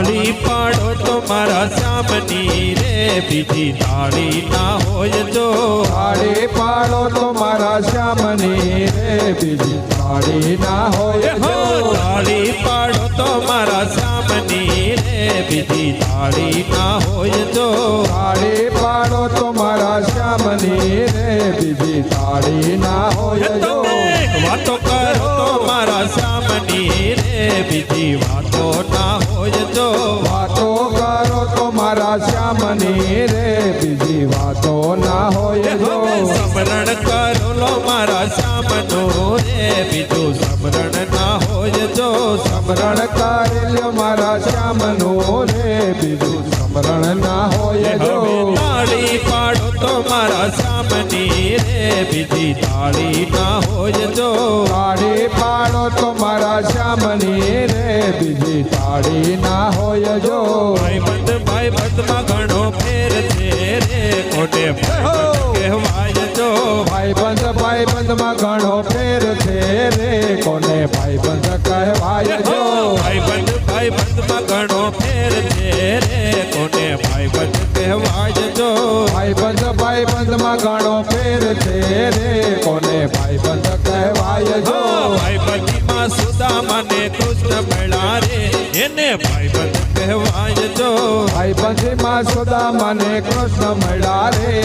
તાળી પાડો તો મારા શ્યામની રે. બીજી તાળી ના હોય જો તાળી પાડો તો મારા શ્યામની રે. બીજી તાળી ના હોય હો તાળી પાડો તો મારા શ્યામની રે. બીજી તાળી ના હોય જો તાળી પાડો તો મારા શ્યામની રે. બીજી તાળી ના હોય જો વાતો કરો મારા શ્યામની રે. બીજી મારા શ્યામનો રે બીજું સમરણ ના હોય જો સમરણ કાર્ય મારા શ્યામનો રે બીજું સમરણ ના હોય જો. તાળી પાડો તો મારા શ્યામની રે બીજી તાળી ના હોય જો. તાળી પાડો તો મારા શ્યામની રે બીજી તાળી ના હોય જો. ભાઈબંધ ભાઈબંધમાં ઘણો ફેર છે રે ભાઈબંધ કહેવાય ભાઈબંધ ભાઈબંધમાં ઘણો ફેર છે રે. કોને ભાઈબંધ કહેવાય જો? ભાઈબંધ ભાઈબંધમાં ઘણો ફેર છે રે. કોને ભાઈબંધ કહેવાય જો? ભાઈબંધ ભાઈબંધમાં ઘણો ફેર છે રે. કોને ભાઈબંધ કહેવાય જો? ભાઈબંધીમાં સુદામાને કૃષ્ણ મળ્યા રે. એને ભાઈબંધ કહેવાય જો? ભાઈબંધમાં સદા મને કૃષ્ણ મળ્યા રે.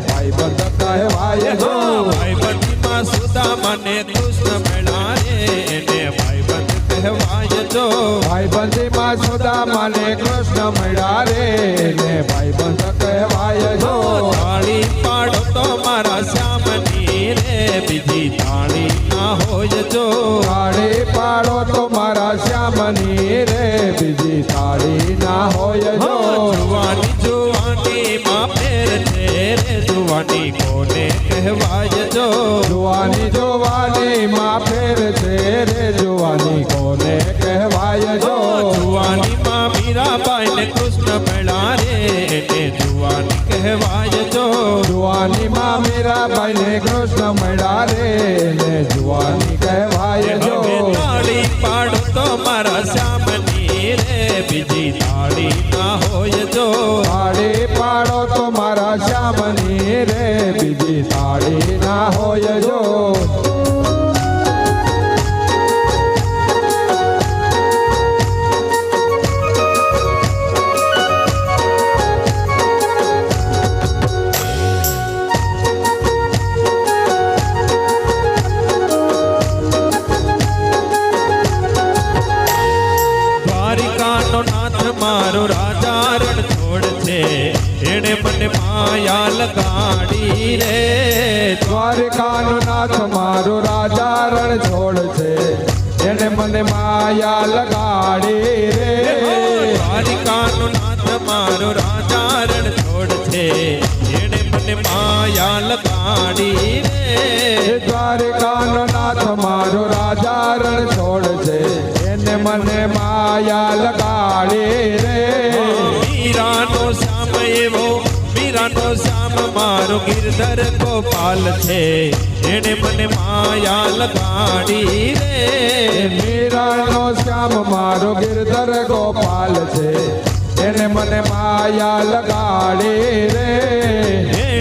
ભાઈબંધ કહેવાય જો ભાઈબંધીમાં સુદામાને કૃષ્ણ મેળા એને ભાઈબંધ કહેવાય જો ભાઈબંધીમાં સદા મને કૃષ્ણ મેળા રે એને ભાઈબંધ કહેવાય જો તાળી પાડો તો મારા શ્યામની રે બીજી તાળી ના હોય જો તાળી પાડો તો મારા શ્યામની કહેવાય જો જુવાની જોવાની માં ફેર છે રે જુવાની કોને કહેવાય જો? જુવાની માં મીરાબાઈ ને કૃષ્ણ મળ્યા રે જુવાની કહેવાય જો. જુવાની માં મીરાબાઈ ને કૃષ્ણ મળ્યા રે ને જુવાની કહેવાય બીજી તાળી ના લગાડી રે દ્વારિકાનો નાથ મારો રાજા રણ છોડ છે. એને મને માયા લગાડી રે. દ્વારિકાનો નાથ મારો રાજા રણ છોડ છે. એને મને માયા લગાડી રે. દ્વારિકાનો નાથ મારો રાજા રણ છોડ છે. એને મને માયા લગાડી રે. મારો ગિરધર ગોપાલ છે. એને મને માયા લગાડી રે. મીરાનો શ્યામ મારો ગિરધર ગોપાલ છે. એને મને માયા લગાડી રે.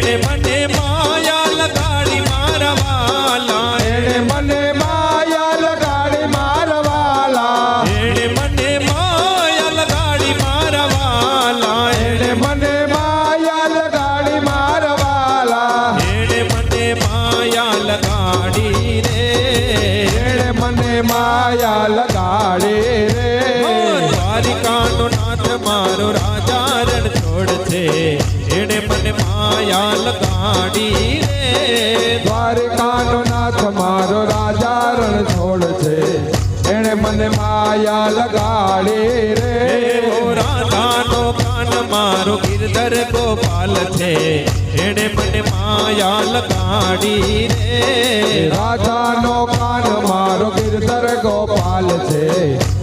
મારો રાજા રણ છોડ છે. એણે મને માયા લગાડી રે દ્વારકાનો નાથ મારો રાજા રણ છોડ છે. એને મને માયા લગાડી રે. રાધાનો કાન મારો ગિરધર ગોપાલ છે. એણે મને માયા લગાડી રે. રાધાનો કાન મારો ગિરધર ગોપાલ છે.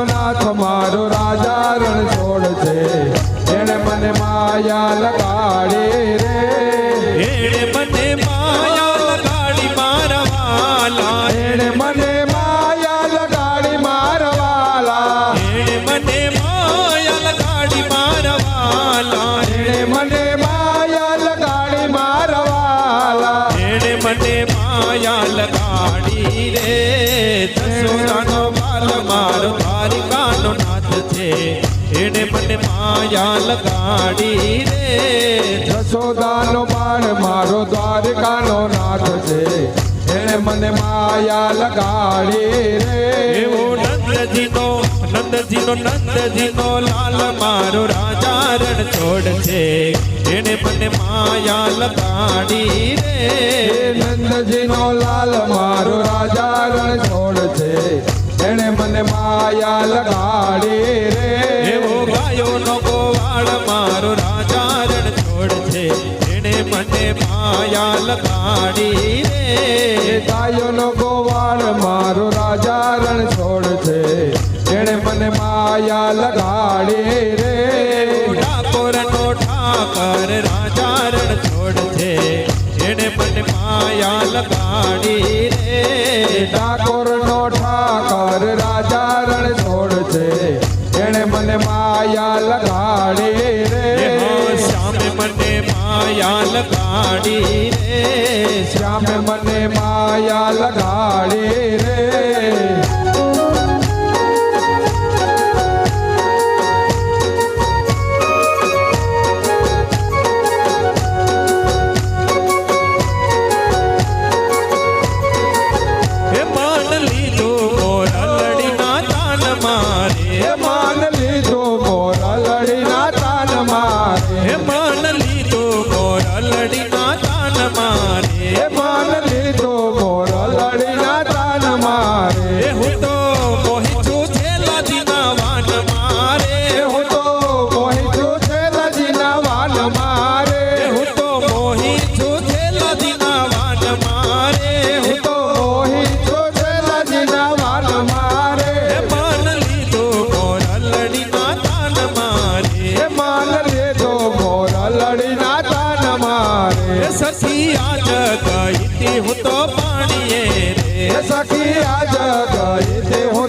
મારો છે. એણે મને માયા લગાડી રે. એવો નંદજીનો નંદજીનો નંદજીનો લાલ મારો રાજા રણ છોડ છે. એને મને માયા લગાડી રે. નંદજીનો લાલ મારો રાજા રણ છોડ છે. એને મને માયા લગાડી રે. લખાડી રે. ગાયોનો ગોવાળ મારો રાજા રણ છોડ છે. તેણે મને માયા લગાડી રે. ઠાકોર નો ઠાકર શ્યામ મને માયા લગાડી રે. સખી આજ ગઈ તે હું તો પાણીએ રે. સખી આજ ગઈ હું